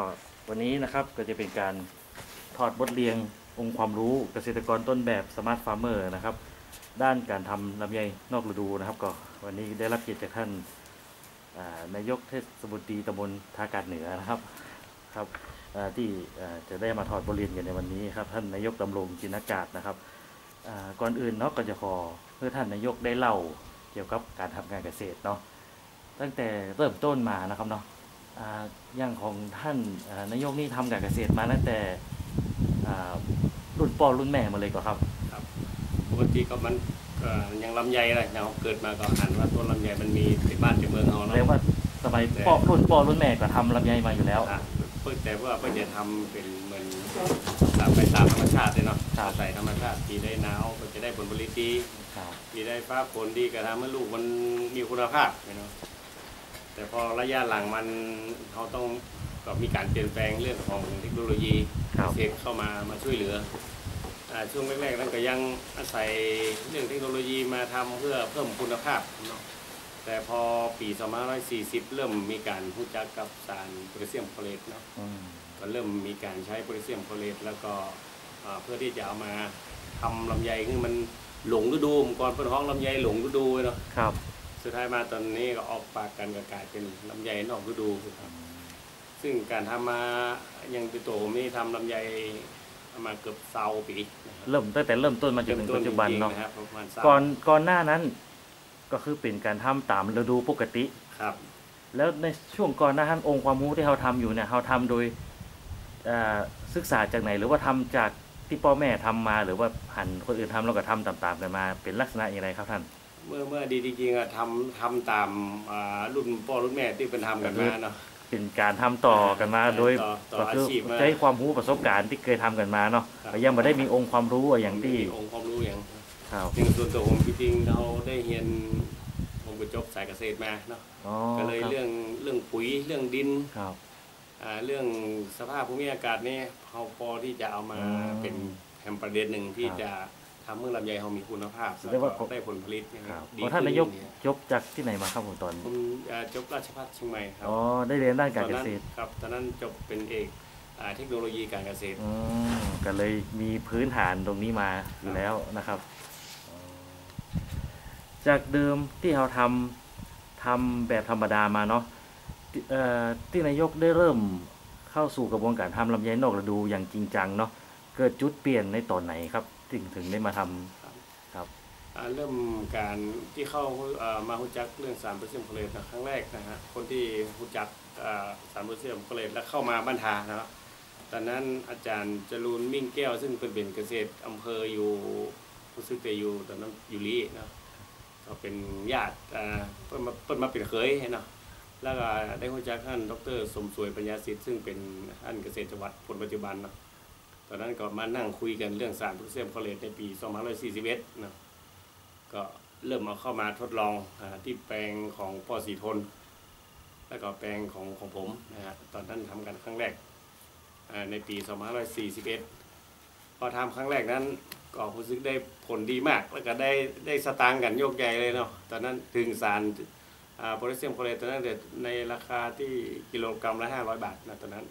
ก็วันนี้นะครับก็จะเป็นการถอดบทเรียนองค์ความรู้เกษตรกรต้นแบบสมาร์ทฟาร์มเมอร์นะครับ ด้านการทำลำไยนอกฤดูนะครับ ก็วันนี้ได้รับเกียรติจากท่านนายกเทศมนตรีตำบลทากาดเหนือนะครับครับที่จะได้มาถอดบทเรียนกันในวันนี้ครับ ท่านนายกดำรงจินากาศนะครับก่อนอื่นเนาะก็จะขอเพื่อท่านนายกได้เล่าเกี่ยวกับการทำการเกษตรเนาะตั้งแต่เริ่มต้นมานะครับเนาะ อ่าอย่างของท่านอ่านายกนี่ทำการเกษตรมาตั้งแต่อ่ารุ่นพ่อรุ่นแม่มาเลยก็ครับปกติก็มันก็ยังลำไยอะไรเนาะเกิดมาก็หันว่าต้นลำไยมันมีที่บ้านที่เมืองเราเนาะเรียกว่าสมัยพ่อรุ่นพ่อรุ่นแม่ก็ทำลำไยมาอยู่แล้วอะเพิ่งแต่ว่าเพิ่งจะทำเป็นเหมือนตามไปตามธรรมชาติเลยเนาะครับใส่ธรรมชาติที่ได้หนาวก็จะได้ผลผลิตดีครับที่ได้ฟ้าฝนดีก็ทำให้ลูกมันมีคุณภาพเนาะ แต่พอระยะหลังมันเขาต้องก็มีการเปลี่ยนแปลงเรื่องของเทคโนโลยีครับเทคเข้ามามาช่วยเหลืออ่าช่วงแรกๆนั้นก็ยังอาศัยเรื่องเทคโนโลยีมาทำเพื่อเพิ่มคุณภาพเนาะแต่พอปี2540 เริ่มมีการรู้จักกับสารโพแทสเซียมโคเลตเนาะ อืมก็เริ่มมีการใช้โพแทสเซียมโคเลตแล้วก็อ่าเพื่อที่จะเอามาทำลำไยให้มันหลงฤดูเมื่อก่อนเป็นห้องลำไยหลงฤดูเนาะครับ สุดท้ายมาตอนนี้ก็ออกปากกันก็กลายเป็นลำไยนอกฤดูครับ ซึ่งการทำมายังเป็นตัวผมนี่ทำลำไยมาเกือบเซาปีนะครับเริ่มตั้งแต่เริ่มต้นมาจนถึงปัจจุบันเนาะริ่มต้จริงๆนะครับประมาณเศร้าก่อนก่อนหน้านั้นก็คือเป็นการทำตามฤดูปกติครับ แล้วในช่วงก่อนหน้านั้นองค์ความรู้ที่เราทำอยู่เนี่ยเราทำโดยอ่าศึกษาจากไหนหรือว่าทำจากที่พ่อแม่ทำมาหรือว่าหันคนอื่นทำเราก็ทำตามๆกันมา เป็นลักษณะอย่างไรครับท่าน เมื่อเมื่อดีจริงๆอะทำทำตามอ่ารุ่นพ่อรุ่นแม่ที่เป็นทำกันมาเนาะ เป็นการทำต่อกันมาเออโดยต่อต่อก็คืออาชีพมา ใช้ความรู้ประสบการณ์ที่เคยทำกันมาเนาะครับก็ยังไม่ได้มีองค์ความรู้อย่างที่มีองค์ความรู้อย่างครับจริงส่วนตัวผมจริงๆเราได้เรียนผมก็จบสายเกษตรมาเนาะอ๋อก็เลยครับเรื่องเรื่องปุ๋ยเรื่องดินครับ อ่าเรื่องสภาพภูมิอากาศนี่เราพอที่จะเอามาอืมเป็นแฮมประเด็นหนึ่งที่ครับ จะ ทำให้ลำไยเรามีคุณภาพแสดงว่าแล้วก็ ได้ผลผลิตนะคครัรับบดีขอท่านนายกขึ้เยจบจากที่ไหนมาครับผมตอนผมอ่าจบราชภัฏเชียงใหม่ครับอ๋อได้เรียนด้านการเกตอนนั้นษตรครับตอนนั้นจบเป็นเอกอ่าเทคโนโลยีการเกษตร อืมก็เลยมีพื้นฐานตรงนี้มาอยู่แล้วนะครับอ๋อจากเดิมที่เราทำทำแบบธรรมดามาเนาะที่เอ่อที่นายกได้เริ่มเข้าสู่กระบวนการทำลำไยนอกฤดูอย่างจริงจังเนาะเกิดจุดเปลี่ยนในตอนไหนครับ ถึงถึงได้มาทำครับอ่าเริ่มการที่เข้าอ่ามารู้จักเรื่องสารโพแทสเซียมโคเลตนะครั้งแรกนะฮะคนที่รู้จักอ่าสารโพแทสเซียมโคเลตแล้วเข้ามาบ้านทานะครับตอนนั้นอาจารย์จรูนมิ่งแก้ว ซึ่งเป็นเป็นเกษตรอำเภออยู่รู้สึกจะอยู่ตอนนั้นอยู่ลีนะก็เป็นญาติอ่าเพิ่นมาเพิ่นมาเป็นเคยเนาะแล้วก็ได้รู้จักท่านดรสมสวยปัญญาสิทธิ์ซึ่งเป็นท่านเกษตรจังหวัดคนปัจจุบันเนาะ ตอนนั้นก็มานั่งคุยกันเรื่องสารโพแทสเซียมโคเลตในปี 2541นะก็เริ่มเอาเข้ามาทดลองอที่แปลงของพ่อสีทน แล้วก็แปลงของของผมนะฮะตอนนั้นทำกันครั้งแรกในปี 2541 พอทำครั้งแรกนั้นก็รู้สึกได้ผลดีมาก แล้วก็ได้ได้สตางค์กันโยกใหญ่เลยเนาะตอนนั้นถึงสารโพแทสเซียมโคเลตตอนนั้นในราคาที่กิโลกรัมละ 500 บาทนะตอนนั้น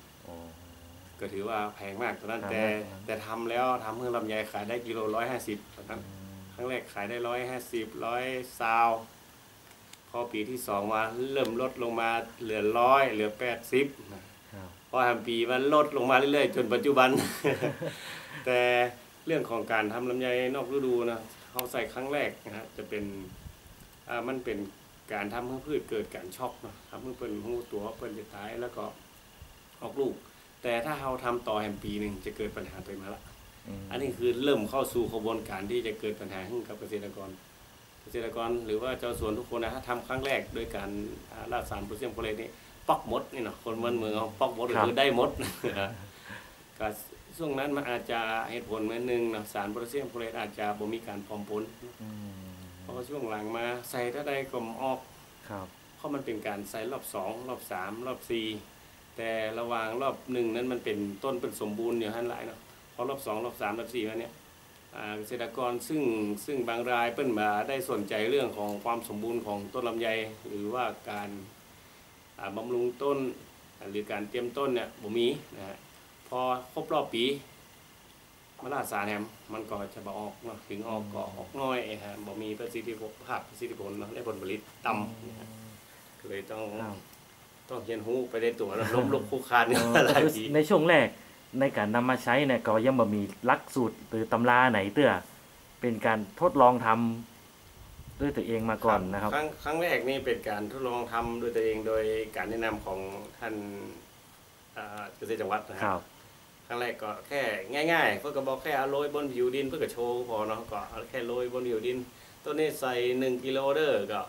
ก็ถือว่าแพงมากตอนนั้นครับแต่แต่ทำแล้วทำเพื่อลำไยขายได้กิโลร้อยห้าสิบตอนนั้นครั้งแรกขายได้ร้อยห้าสิบร้อยซาวพอปีที่สองมาเริ่มลดลงมาเหลือร้อยเหลือแปดสิบครับพอทำปีมันลดลงมาเรื่อยๆ จนปัจจุบัน แต่เรื่องของการทำลำไยนอกฤดูนะเขาใส่ครั้งแรกนะฮะจะเป็นอ่ามันเป็นการทำให้พืชเกิดการช็อกเนาะทำให้เพิ่นหูตัวเพิ่นจะตายแล้วก็ออกลูก แต่ถ้าเราทำต่อแห่งปีหนึ่งจะเกิดปัญหาตัวมาละมอันนี้คือเริ่มเข้าสู่กระบวนการที่จะเกิดปัญหาให้กับเกษตรกร เกษตรกรหรือว่าเจ้าสวนทุกคนนะฮะทำครั้งแรกโดยการอ่าราดสารโพแทสเซียมโคเลตนี่ปอกมดนี่เนาะคนเมืองเมืองเอาปอกมดก็คือได้มดก็ช่วงนั้นมันอาจจะเหตุผลเหมือนหนึ่งนะสารโพแทสเซียมโคเลตอาจจะบ่มีการพร้อมผลอืมเพราะว่าช่วงหลังมาใส่ถ้าใดก็มออกครับเพราะมันเป็นการใส่รอบสองรอบสามรอบสี่ แต่ระหว่างรอบหนึ่งนั้นมันเป็นต้นเป็นสมบูรณ์อยู่หันหลายเนาะพอรอบสองรอบสามรอบสี่มาเนี่ยเกษตรกรซึ่งซึ่งบางรายเปิ้นมาได้สนใจเรื่องของความสมบูรณ์ของต้นลำไย หรือว่าการบำรุงต้นหรือการเตรียมต้นเนี่ยบ่มีนะฮะพอครบรอบปีมาลาดสารแฮมมันก็จะบออกเนาะถึงออกก็ออกน้อยฮะบ่มีประสิทธิภาพประสิทธิผลเนาะได้ผลผลิตต่ำนะฮะก็เลยต้อง ต้องเรียนรู้ไปในตัวแล้วล้มลุกคลุกคลานกันเอมาอหลายคือปีในช่วงแรกในการนำมาใช้เนี่ยก็ยังบ่มีหลักสูตรหรือตำราไหนเตื้อเป็นการทดลองทำด้วยตัวเองมาก่อนนะครับ ครั้งครั้งแรกนี่เป็นการทดลองทำด้วยตัวเองโดยการแนะนำของท่านเอ่อเกษตรจังหวัดนะคครัรับบครั้งแรกก็แค่ง่าย ๆ เพื่อก็บอกแค่เอาโรยบนผิวดินเพื่อก็โชว์พอเนาะก็เอาแค่โรยบนผิวดินต้นนี้ใส่หนึ่งกิโลเด้อก็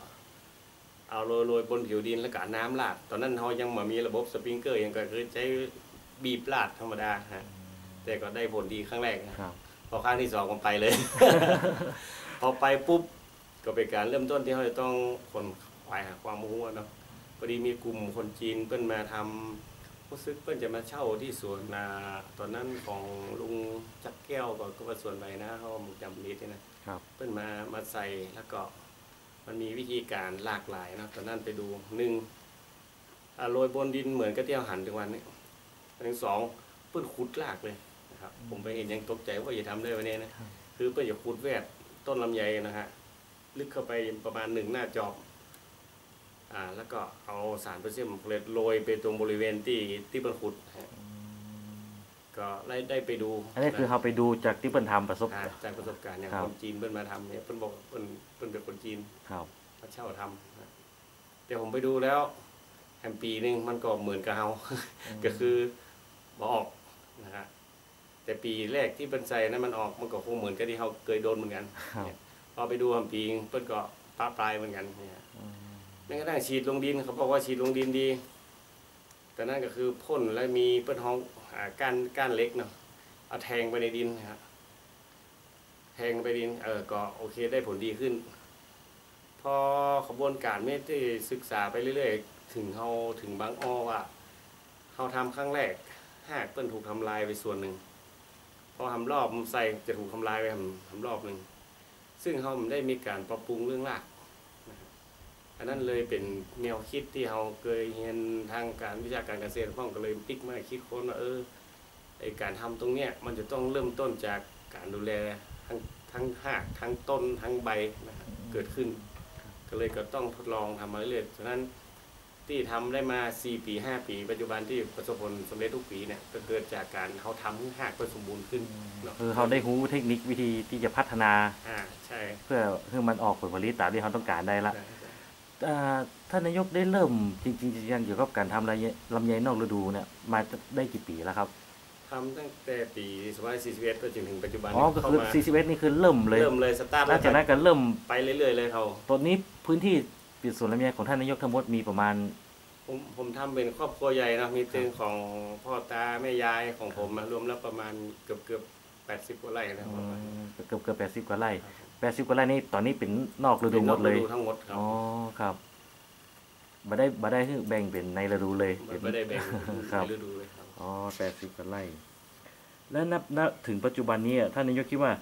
เอาโรยโรยบนผิวดินแล้วก็น้ำราด ตอนนั้นเขายังไม่มีระบบสปริงเกอร์ยังก็คือใช้บีบราดธรรมดาฮะแต่ก็ได้ผลดีครั้งแรกนะครับพอครั้งที่สองผมไปเลย พอไปปุ๊บก็เป็นการเริ่มต้นที่เขาจะต้องคนควายหาความรู้อะเนาะพอดีมีกลุ่มคนจีนเปิ้นมาทำรู้สึกเปิ้นจะมาเช่าที่สวนนาตอนนั้นของลุงจักแก้วก็ก็มาสวนไปนะเขาผมจำนิดนี่นะครับเปิ้นมามาใส่แล้วก็ มันมีวิธีการหลากหลายเนาะตอนนั้นไปดูหนึ่งอ่าโรยบนดินเหมือนกระเตี้ยวหันทุกวันนี้อันที่สองเปิ้นขุดลากเลยนะครับ ผมไปเห็นยังตกใจว่าอย่าทำได้วันนี้นะครับคือเปิ้นจะขุดแวดต้นลำไยนะฮะลึกเข้าไปประมาณหนึ่งหน้าจอบอ่าแล้วก็เอาสารโพแทสเซียมเกล็ดโรยไปตรงบริเวณที่ที่เปิ้นขุดฮะ ก็ได้ได้ไปดูอันนี้คือนะเราไปดูจากที่เปิ้นทำประสบอ่าจากประสบการณ์อย่างครับคนจีนเปิ้นมาทำเนี่ยเปิ้นบอกเปิ้นเปิ้นเป็นคนจีนครับมาเช่าทำนะแต่ผมไปดูแล้วแฮมปีหนึงมันก็เหมือนกับเฮาก็คือบออกนะฮะแต่ปีแรกที่เป็นใส่นั้นมันออกมันก็คงเหมือนกับที่เขาเคยโดนเหมือนกันครับเนี่ยพอไปดูแฮมปีเปิ้นก็ปลาปลายเหมือนกันเนี่ยแม้กระทั่งฉีดลงดินเขาบอกว่าฉีดลงดินดี แต่นั่นก็คือพ่นแล้วมีเปิ้นห้องอ่า ก้านก้านเล็กเนาะเอาแทงไปในดินนะฮะแทงไปดินเออก็โอเคได้ผลดีขึ้น พอขบวนการไม่ได้ศึกษาไปเรื่อยๆ ถึงเขาถึงบางอ้อว่าเขาทำครั้งแรกหากเปิ้นถูกทำลายไปส่วนหนึ่งพอทำรอบใส่จะถูกทำลายไปทำทำรอบหนึ่งซึ่งเขาได้มีการปรับปรุงเรื่องราก อันนั้นเลยเป็นแนวคิดที่เขาเคยเรียนทางการวิชาการเกษตรพ่องก็เลยพลิกมาคิดค้นว่าเออไอการทำตรงเนี้ยมันจะต้องเริ่มต้นจากการดูแลทั้งทั้งหากทั้งต้นทั้งใบนะครับเกิดขึ้น ก็เลยก็ต้องทดลองทำมาเรื่อยๆฉะนั้นที่ทำได้มา 4 ปี 5 ปี ปัจจุบันที่ประสบผลสำเร็จทุกปีเนี่ยก็เกิดจากการเขาทำให้หากเพื่อสมบูรณ์ขึ้นเนาะคือเขาได้รู้เทคนิควิธีที่จะพัฒนาอ่าใช่ เพื่อให้มันออกผลผลิตตามที่เขาต้องการได้ละใช่ใช่อ่า ท่านนายกได้เริ่มจริงๆจังๆเกี่ยวกับการทำลำไยลำไยนอกฤดูเนี่ยมาได้กี่ปีแล้วครับทำตั้งแต่ปี2541ก็จนถึงปัจจุบันอ๋อก็คือเข้ามา41นี่คือเริ่มเลยเริ่มเลยสตาร์ทหลังจากนั้นก็เริ่มไปเรื่อยๆเลยเขาตอนนี้พื้นที่ปิดสวนลำไยของท่านนายกทั้งหมดมีประมาณ ผมผมทำเป็นครอบครัวใหญ่เนอะมีเตึงของพ่อตาแม่ยายของผมมารวมแล้วประมาณเกือบเกือบ80กว่าไร่นะประมาณเกือบเกือบแปดสิบกว่าไร่ครับผมแปดสิบกว่าไร่นี่ตอนนี้เป็นนอกฤดูหมดเลยป็นนอกฤทั้งหมดครับอ๋อ ครับบ่ได้บ่ได้คือแบ่งเป็นในฤดูเลยไม่ไม่ได้แบ่งครับในฤดูเลยครับอ๋อแปดสิบกว่าไร่แล้วนับนับถึงปัจจุบันนี้อะท่านนายกคิดว่า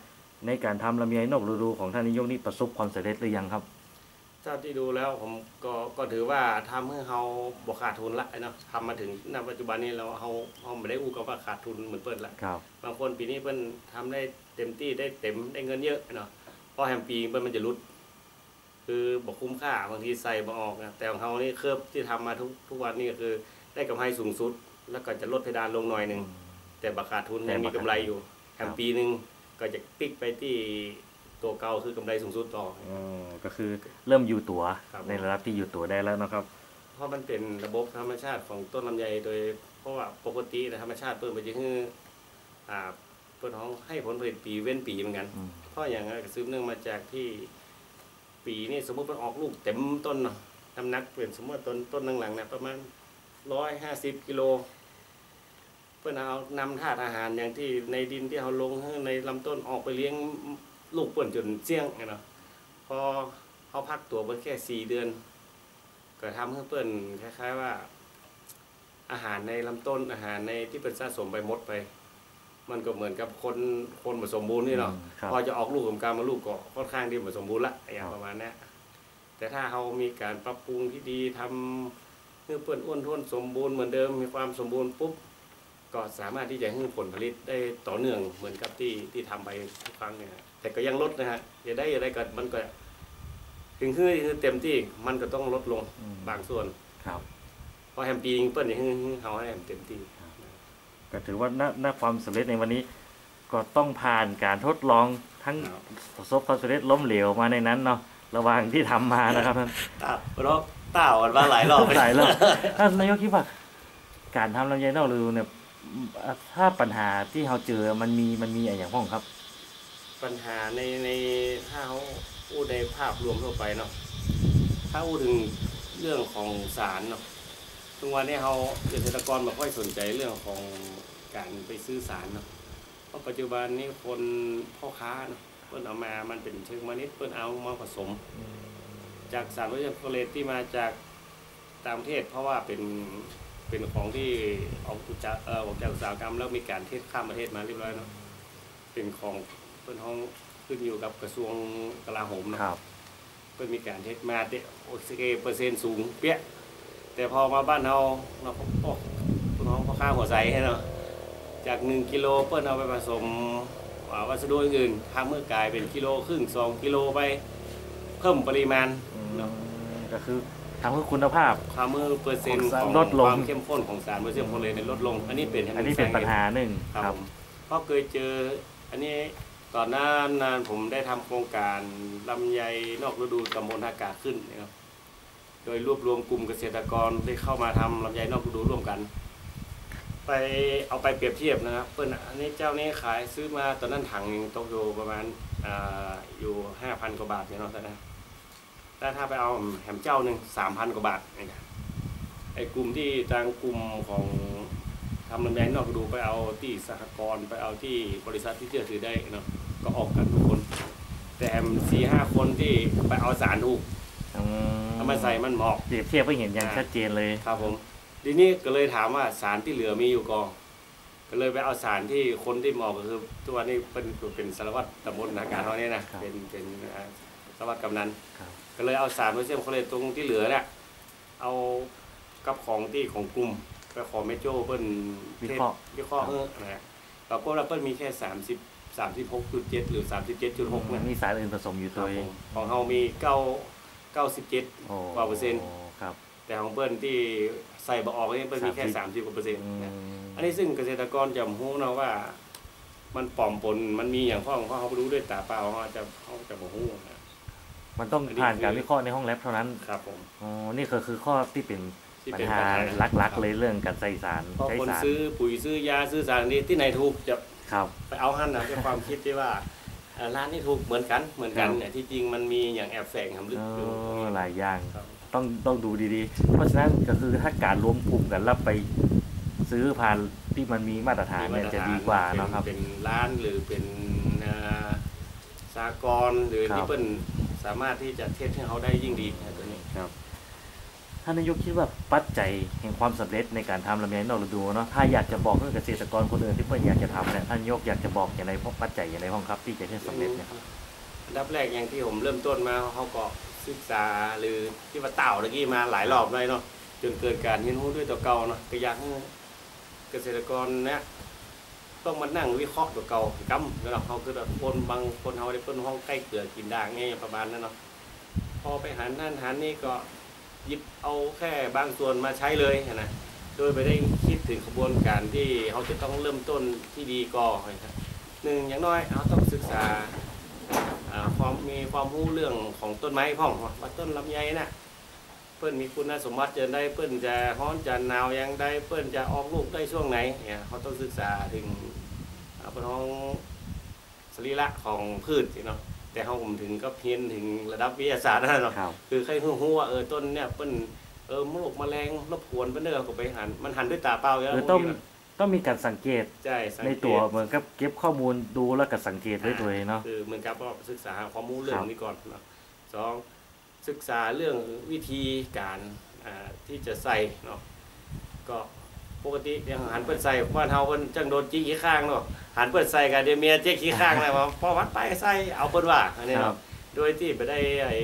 ในการทำลำไยนอกฤดูของท่านนายกนี่ประสบความสำเร็จหรือยังครับเท่าที่ดูแล้วผมก็ก็ถือว่าทำให้เราบกขาดทุนละเนาะทำมาถึงณปัจจุบันนี้เราเราเราไม่ได้อู้กับว่าขาดทุนเหมือนเปิดละครับบางคนปีนี้เพิ่นทำได้เต็มที่ได้เต็มได้เงินเยอะเนาะเพราะแฮมปีเพิ่นมันจะรุด คือบอกคุ้มค่าบางทีใส่บ่ออกนะแต่ของเรานี่เครือบที่ทำมาทุกทุกวันนี่ก็คือ ได้กำไรสูงสุด แล้วก็จะลดเพดานลงหน่อยหนึ่งแต่บักขาดทุนแต่ยังบ่มีขาดกำไรอยู่แฮครัมบปีหนึ่งก็จะติ๊กไปที่ตัวเก่าคือกำไรสูงสุดต่ออ๋อก็คือเริ่มอยู่ตัวครับในระดับที่อยู่ตัวได้แล้วนะครับ เพราะมันเป็นระบบธรรมชาติของต้นลำไยโดย เพราะว่าปกตินะธรรมชาติเพิ่นมันจะคืออ่าเพิ่นของให้ผลผลิตปีเว้นปีเหมือนกันอืมเพราะอย่างนั้นก็ซื้อเนื่องมาจากที่ ปีนี่สมมติมันออกลูกเต็มต้นเนาะน้ำหนักเปลี่ยนสมมติต้นต้นหลังๆเนี่ยประมาณร้อยห้าสิบกิโล เพื่อนเอานำธาตุอาหารอย่างที่ในดินที่เขาลงในลำต้นออกไปเลี้ยงลูกเปิ่นจนเสี่ยงไงเนาะพอเขาพักตัวเพิ่นแค่สี่เดือน ก็ทำให้เปิ่นคล้ายๆว่า อาหารในลำต้นอาหารในที่เป็นสะสมไปหมดไป มันก็เหมือนกับคนคนผสมบูรณ์นี่เนาะอืมครับ พอจะออกลูกของการมาลูกก็ค่อนข้างที่ผสมบูรณ์ละอย่างครับประมาณเนี้ยแต่ถ้าเขามีการปรับปรุงที่ดีทำคือเปิ้นอ้วนท้วนสมบูรณ์เหมือนเดิมมีความสมบูรณ์ปุ๊บก็สามารถที่จะให้ผลผลิตได้ต่อเนื่องเหมือนกับที่ที่ทำไปทุกครั้งเนี่ยฮะแต่ก็ยังลดนะฮะอย่าได้อะไรก็มันก็ ถึงคือคือเต็มที่มันก็ต้องลดลงอืมบางส่วนครับ เพราะแฮมปีเปิ้นนี่คือเฮาให้แฮมเต็มที่ ก็ถือว่าณณความสำเร็จในวันนี้ ก็ต้องผ่านการทดลองทั้งครับประสบความสำเร็จล้มเหลวมาในนั้นเนาะระหว่างที่ทำมานะครับท่านตาเพราะต้าอ่อนมาหลายรอบหลายรอบท่านนายกคิดว่า การทำลำไยนอกฤดูเนี่ยอะถ้าปัญหาที่เราเจอมันมีมันมีอะไรอย่างพ้องครับ ปัญหาในในถ้าเขาพูดในภาพรวมทั่วไปเนาะถ้าพูดถึงเรื่องของสารเนาะ ทุกวันนี้เขาเกษตรกรไม่ค่อยสนใจเรื่องของการไปซื้อสารเนาะเพราะปัจจุบันนี้คนพ่อค้าเนาะเพิ่นเอามามันเป็นเชิงมานิดเพิ่นเอามาผสม จากสารวัตถุโคเลตที่มาจากต่างประเทศ เพราะว่าเป็นเป็นของที่ออกจากเอ่อออกจากอุตสาหกรรมแล้วมีการเทศข้ามประเทศมาเรียบร้อยเนาะเป็นของเป็นห้องขึ้นอยู่กับกระทรวงกลาโหมเนาะครับ เพิ่นมีการเทศมาเตะโอเคเปอร์เซ็นต์สูงเปี้ย แต่พอมาบ้านเราเราก็โอ้คุณน้องพ่อค้าหัวใสให้เนาะจากหนึ่งกิโลเปิ้นเอาไปผสมอ่าวัสดุอื่นทำเมื่อกลายเป็นกิโลครึ่งสองกิโลไปเพิ่มปริมาณเนาะก็คือทำเพื่อคุณภาพความมือเปอร์เซ็นต์ของลดลงความเข้มข้นของสารเปอร์เซ็นต์โพลีเนี่ยลดลง อันนี้เป็นอันนี้เป็นปัญหาหนึ่งครับครับผมเพราะเคยเจออันนี้ก่อนหน้านานผมได้ทำโครงการลำไยนอกฤดูตำบลท่ากาขึ้นนะครับ โดยรวบรวมกลุ่มเกษตรกรที่เข้ามาทำลำไยนอกฤดูร่วมกัน ไปเอาไปเปรียบเทียบนะครับเปิ้ลอันนี้เจ้านี้ขายซื้อมาตอนนั้นถังนึงตกอยู่ประมาณอ่าอยู่ห้าพันกว่าบาทเนี่ยเนาะตอนนั้นแต่ถ้าไปเอาแหมเจ้าหนึ่งสามพันกว่าบาทเองนะไอ้กลุ่มที่ทางกลุ่มของทำลำไยนอกฤดูไปเอาที่สหกรณ์ไปเอาที่บริษัทที่เชื่อถือได้เนาะก็ออกกันทุกคน แต่แหมสี่ห้าคนที่ไปเอาสารถูกอื เอามาใส่มันเหมาะเปรียบเทียบให้เห็นอย่างชัดเจนเลย ครับผมทีนี้ก็เลยถามว่าสารที่เหลือมีอยู่กอง ก็เลยไปเอาสารที่คนที่เหมาะก็คือทุกวันนี้เป็นเป็นสารวัตรตำบลนาการเขาเนี่ยนะครับ เป็นเป็นอ่าสารวัตรกำนัน ครับ ก็เลยเอาสารโพแทสเซียมโคเลตตรงที่เหลือเนี่ยเอากับของที่ของกลุ่มไปขอแม่โจ้เปิ้นวิเคราะห์ วิเคราะห์เออนะฮะปรากฏว่าเปิ้นมีแค่สามสิบสามสิบหกจุดเจ็ดหรือสามสิบเจ็ดจุดหกเนี่ยมีสารอื่นผสมอยู่คตัรัวบเอผงมของเรามีเก้า เก้าสิบเจ็ดโอ้กว่าเปอร์เซ็นต์ครับ แต่ของเปิ้ลที่ใส่บออกนี่เปิ้ลมีแค่30สามสิบกว่าเปอร์เซ็นต์อืมนะอันนี้ซึ่งเกษตรกรจะรู้นะว่า มันปลอมปนมันมีอย่างพ่อของเขาเขารู้ด้วยตาเปล่าเขาจะเขาจะบ่ฮู้นะมันต้องอันนี้ผ่านคือการวิเคราะห์ในห้องแลบเท่านั้นครับผมอ๋อนี่ก็คือข้อที่เป็นที่ปัญเป็นหาปัญหาหลักๆเลยเรื่องการใส่สารเพราะใช้คนสารซื้อปุ๋ยซื้อยาซื้อสารนี้ที่ไหนถูกจะครับไปเอาหั่นนะด้วยความคิดที่ว่าเอ่อ ร้านนี้ถูกเหมือนกันเหมือนกันครับเนี่ยที่จริงมันมีอย่างแอบแฝงทำลึกเออยู่อหลายอย่างครับต้องต้องดูดีๆ เพราะฉะนั้นก็คือถ้าการรวมกลุ่มกันแล้วไปซื้อผ่านที่มันมีมาตรฐานเนี่ยจะดีกว่าเนาะครับเป็นเป็นร้านหรือเป็นเอ่อสากลหรือครับที่เปิ้ลสามารถที่จะเทสให้เขาได้ยิ่งดีนะตัวนี้ครับ ท่านนายกคิดว่าปัจจัยแห่งความสำเร็จในการทำลำไยนอกฤดูเนาะถ้าอยากจะบอกเกษตรกรคนอื่นที่เพื่อนอยากจะทำเนี่ยท่านนายกอยากจะบอกอย่างไรพวกปัจจัยอย่างไรบ้างครับ ที่จะให้สำเร็จเนี่ยอันดับแรกอย่างที่ผมเริ่มต้นมาเขาก็ศึกษาหรือที่ว่าเต่าตะกี้มาหลายรอบเลยเนาะจนเกิดการเรียนรู้ด้วยตัวเก่าเนาะก็อยากให้เกษตรกรเนี่ยต้องมานั่งวิเคราะห์ตัวเก่ากำแล้วเขาคือแบบคนบางคนเขาได้เปิ้นห้องใกล้เกลือกินด่างไงประมาณนั้นเนาะพอไปหานั่นหานี่ก็ หยิบเอาแค่บางส่วนมาใช้เลยนะโดยไม่ได้คิดถึงกระบวนการที่เขาจะต้องเริ่มต้นที่ดีก่อนนะหนึ่งอย่างน้อยเขาต้องศึกษาความมีความรู้เรื่องของต้นไม้พ่องว่าต้นลำไยน่ะเปิ้นมีคุณสมบัติจะได้เปิ้นจะฮ้อนจะหนาวยังได้เปิ้นจะออกลูกได้ช่วงไหนเนี่ยเขาต้องศึกษาถึงอ่าเป็นห้องสรีระของพืชสิเนาะ แต่เขาผมถึงก็เพียนถึงระดับวิทยาศาสตร์นั่นเนาะครับคือใครหู้ว่าเออต้นเนี่ยเปิ้นเออโรคแมลงรบกวนเปิ้นเด้อก็ไปหันมันหันด้วยตาเปล่าอยู่แล้วคือต้องต้องมีการสังเกตใช่สังในเกตตัวเหมือนกับเก็บข้อมูลดูแล้วก็สังเกตด้วยตัวเองเนาะคือเหมือนกับว่าศึกษาความรู้เรื่อครังบนี้ก่อนเนาะสองศึกษาเรื่องวิธีการอ่าที่จะใส่เนาะก็ ปกติอย่างหันเปิดใส่บ้านเฮาเพิ่นจังโดนจี้ขี้ข้างเนาะหันเปิดใส่กันเดี๋ยวเมียเจ๊ขี้ข้างเลยว่าพอวัดไปใส่เอาเพิ่นว่าอันนี้ครัเนาะบโดยที่ไปได้ไอ้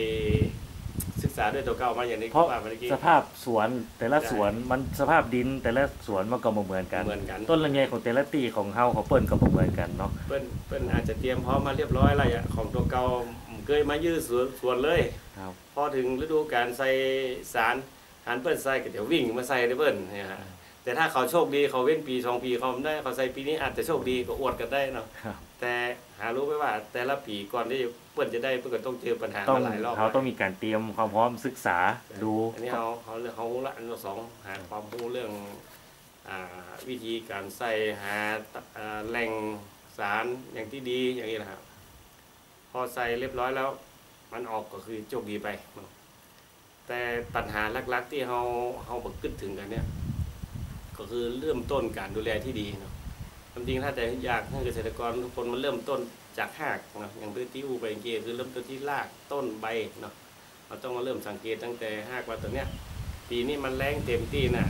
ศึกษาษาด้วยตัวเก่ามาอย่างนี้เพราะว่าเมื่อกี้สภาพสวนแต่ละใช่สวนมันสภาพดินแต่ละสวนมันก็บ่เหมือนกันเหมือนกัน ต้นลำไยของแต่ละตีของเฮาของเปิ้นก็บ่เหมือนกันเนาะเปิ้นเปิ้นอาจจะเตรียมพร้อมมาเรียบร้อยแล้วอะของตัวเก่าเคยมายื้อสวนสวนเลยครับพอถึงฤดูการใส่สารหันเปิ้นใส่ก็เดี๋ยววิ่งมาใส่ได้เปิ้นเนี่ยฮะ แต่ถ้าเขาโชคดีเขาเว้นปีสองปีเขาได้เขาใส่ปีนี้อาจจะโชคดีก็อวดกันได้เนาะครับแต่หารู้ไหมว่า แต่ละปีก่อนที่เปิ้นจะได้เปิ้นก็ต้องเจอปัญหาต้องมาหลายรอบเขาต้องมีการเตรียมความพร้อมศึกษาดูอันนี้เขาเขาเขาละอันที่สองหาความรู้เรื่องอ่าวิธีการใส่หาอ่าแหล่งสารอย่างที่ดีอย่างนี้นะครับพอใส่เรียบร้อยแล้ว มันออกก็คือโชคดีไปเนาะแต่ปัญหาหลักๆที่เราเราบักขึ้นถึงกันเนี่ย ก็คือเริ่มต้นการดูแลที่ดีเนาะความจริงถ้าแต่อยากให้เกษตรกรทุกคนมันเริ่มต้นจากรากเนาะอย่างพื้นที่อูไปเกคือเริ่มต้นที่รากต้นใบเนาะเราต้องมาเริ่มสังเกตตั้งแต่รากว่าตัวเนี้ยปีนี้มันแรงเต็มที่นะ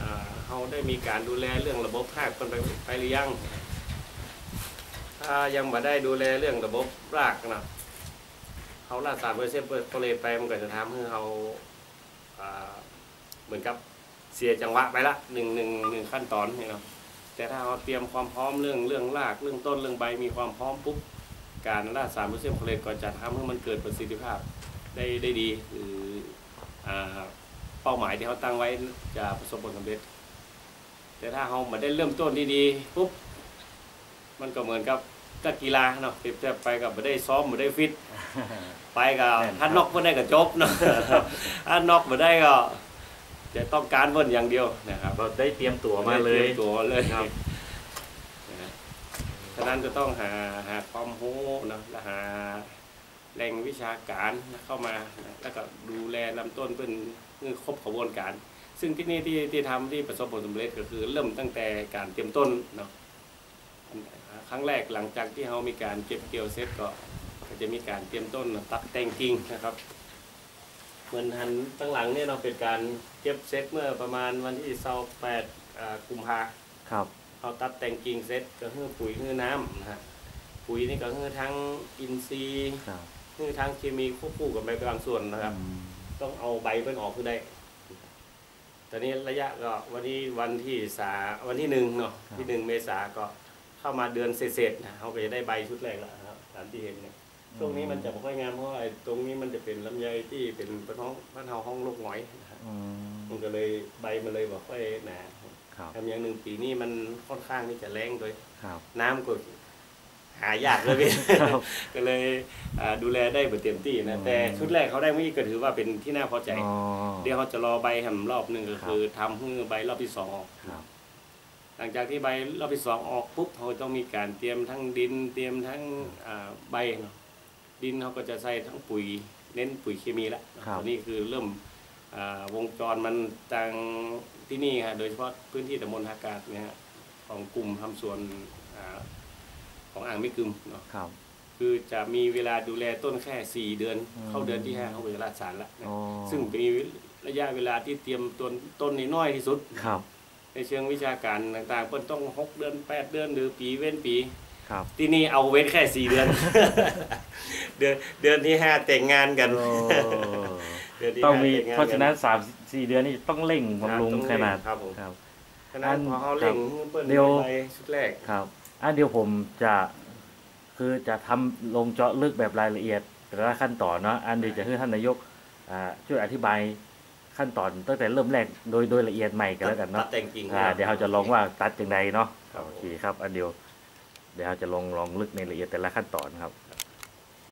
อ่าเราได้มีการดูแลเรื่องระบบรากคนไปไปหรือยัง ถ้ายังม่ได้ดูแลเรื่องระบบรากเนาะเขาลาสารเปอร์เซ็นต์ก็เลยไปมันก็จะทำให้เขาเหมือนกับ เสียจังหวะไปละหนึ่งหนึ่งหนึ่งขั้นตอนนี่เนาะแต่ถ้าเราเตรียมความพร้อมเรื่องเรื่องรากเรื่องต้นเรื่องใบมีความพร้อมปุ๊บการลาสารเปอร์เซ็นต์ก็เลยก็จะทำให้มันเกิดประสิทธิภาพได้ได้ดีหรืออ่าเป้าหมายที่เขาตั้งไว้จะประสบผลสำเร็จ แต่ถ้าเราไม่ได้เริ่มต้นดีๆปุ๊บมันก็เหมือนกับกักีฬาเนาะเปรียบเทียบไปกับไม่ได้ซ้อมไม่ได้ฟิต ไปกับแน่นครับถ้านอกไม่ได้ก็จบเนาะถ้านอกไม่ได้ก็ จะต้องการเบิ้นอย่างเดียวนะครับก็ได้เตรียมตัวมาเลยตรีตัวเลยครับนะฮะฉะนั้นจะต้องหาหาความรู้นะและหาแหล่งวิชาการเข้ามานะแล้วก็ดูแลลำต้นเป็นครบกระบวนการ ซึ่งที่นี่ที่ที่ทำที่ประสบผลสำเร็จก็คือ เริ่มตั้งแต่การเตรียมต้นเนาะครั้งแรกหลังจากที่เรามีการเก็บเกี่ยวเสร็จก็ก็จะมีการเตรียมต้นตัดแต่งกิ่งนะครับ เหมือนหันตั้งหลังเนี่ยเราเป็นการ เก็บเสร็จเมื่อประมาณวันที่28อ่ากุมภาครับเขาตัดแต่งกิ่งเสร็จก็คือปุ๋ยคือน้ำนะฮะปุ๋ยนี่ก็คือทั้งอินทรีย์ครับคือทั้งเคมีควบคู่กันไปบางส่วนนะครับอืมต้องเอาใบเป็นออกคือได้ตอนนี้ระยะก็วันนี้วันที่สาวันที่หนึ่งเนาะที่หนึ่งเมษาก็เข้ามาเดือนเศษๆนะเขาก็จะได้ใบชุดแรกแล้วนะครับตามที่เห็นเนี่ยช่วงนี้มันจะไม่ค่อยงามเพราะว่าไอ้ตรงนี้มันจะเป็นลำไยที่เป็นบ้านห้องบ้านเฮาห้องลูกหงอยนะครับอื มมันก็เลยใบมันเลยบอกค่อยหนาครับทำอย่างหนึ่งปีนี้มันค่อนข้างที่จะแรงด้วยครับน้ำก็หายากเลยพี่ครับก็เลยอ่าดูแลได้แบบเต็มที่นะอืมแต่ชุดแรกเขาได้ไม่ก็ถือว่าเป็นที่น่าพอใจอ๋อเดี๋ยวเขาจะรอใบแหมรอบหนึ่งก็ครับคือทำให้ใบรอบที่สองออกครับหลังจากที่ใบรอบที่สองออกปุ๊บเขาต้องมีการเตรียมทั้งดิน เตรียมทั้งอ่าใบเนาะดินเขาก็จะใส่ทั้งปุ๋ย เน้นปุ๋ยเคมีละครับตอนนี้คือเริ่มอ่า วงจรมันทางที่นี่ฮะโดยเฉพาะพื้นที่ตำบลทากาศเนี่ยฮะของกลุ่มทำสวนอ่าของอ่างมิกึมเนาะครับ คือจะมีเวลาดูแลต้นแค่ 4 เดือนอืมเข้าเดือนที่ห้าเขาจะราดสารละนะอ๋อซึ่งมีระยะเวลาที่เตรียมต้นต้นนี่น้อยที่สุดครับ ในเชิงวิชาการต่างๆเพิ่นต้อง 6 เดือน 8 เดือนหรือปีเว้นปี ครับที่นี่เอาเว้นแค่4เดือน เดือนเดือนที่5แต่งงานกันโอ้เดือนที่ต้องห้ามีแต่งงานเพราะฉะนั้นสามสี่เดือนนี่ต้องเร่งบำรุงต้องขเร่งนาดครับผมครับฉะนั้นพอเขาเร่งเปิ้นเดี๋ยวไปชุดแรกครับอะเดี๋ยวผมจะคือจะทำลงเจาะลึกแบบรายละเอียดแต่ละขั้นตอนเนาะอันเดี๋ยวจะให้ท่านนายกอ่าช่วยอธิบายขั้นตอนตั้งแต่เริ่มแรกโดยโดยละเอียดใหม่กันแล้วกันตัเนาะดแต่งกิ่งอ่าเดี๋ยวเราจะลองว่าตัดอย่างไรเนาะครับโอเคครับ อันเดียว เดี๋ยวเราจะลองลองลึกในละเอียดแต่ละขั้นตอนครับ